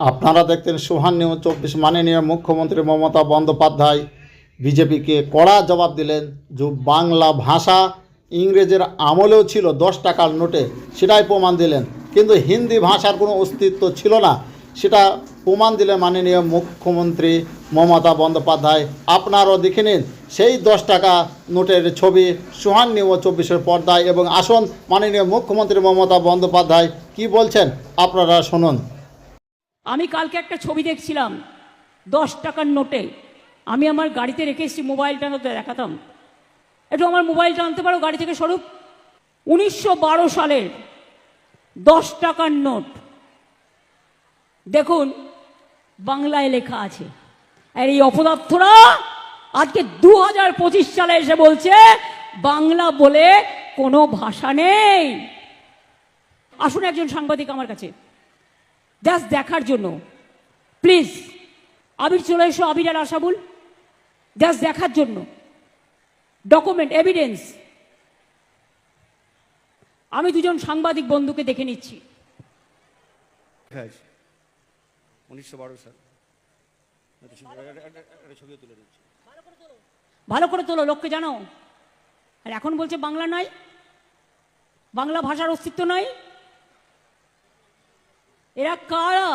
আপনারা দেখতেন সুহান নিউজ চব্বিশ মাননীয় মুখ্যমন্ত্রী মমতা বন্দ্যোপাধ্যায়। বিজেপিকে কড়া জবাব দিলেন, যে বাংলা ভাষা ইংরেজের আমলেও ছিল দশ টাকার নোটে, সেটাই প্রমাণ দিলেন। কিন্তু হিন্দি ভাষার কোনো অস্তিত্ব ছিল না, সেটা প্রমাণ দিলেন মাননীয় মুখ্যমন্ত্রী মমতা বন্দ্যোপাধ্যায়। আপনারও দেখে নিন, সেই দশ টাকা নোটের ছবি সুহান নিউজ চব্বিশের পর্দায়। এবং আসুন মাননীয় মুখ্যমন্ত্রী মমতা বন্দ্যোপাধ্যায় কি বলছেন, আপনারা শুনুন। আমি কালকে একটা ছবি দেখছিলাম, দশ টাকার নোটে। আমি আমার গাড়িতে রেখে এসেছি, মোবাইলটা নতে দেখাতাম। একটু আমার মোবাইলটা আনতে পারো গাড়ি থেকে স্বরূপ? উনিশশো বারো সালের দশ টাকার নোট। দেখুন, বাংলায় লেখা আছে। আর এই অপদার্থরা আজকে দু হাজার পঁচিশ সালে এসে বলছে, বাংলা বলে কোনো ভাষা নেই। আসুন একজন সাংবাদিক আমার কাছে। জাস্ট দেখার জন্য। প্লিজ আবির চলে এসো আবির আর আশাবুল। জাস্ট দেখার জন্য। ডকুমেন্ট এভিডেন্স আমি দুজন সাংবাদিক বন্ধুকে দেখে নিচ্ছি। উনিশশো বারো সাল। দিচ্ছি ভালো করে তোলো লোককে জানো আর এখন বলছে বাংলা নাই বাংলা ভাষার অস্তিত্ব নাই। এরা কারা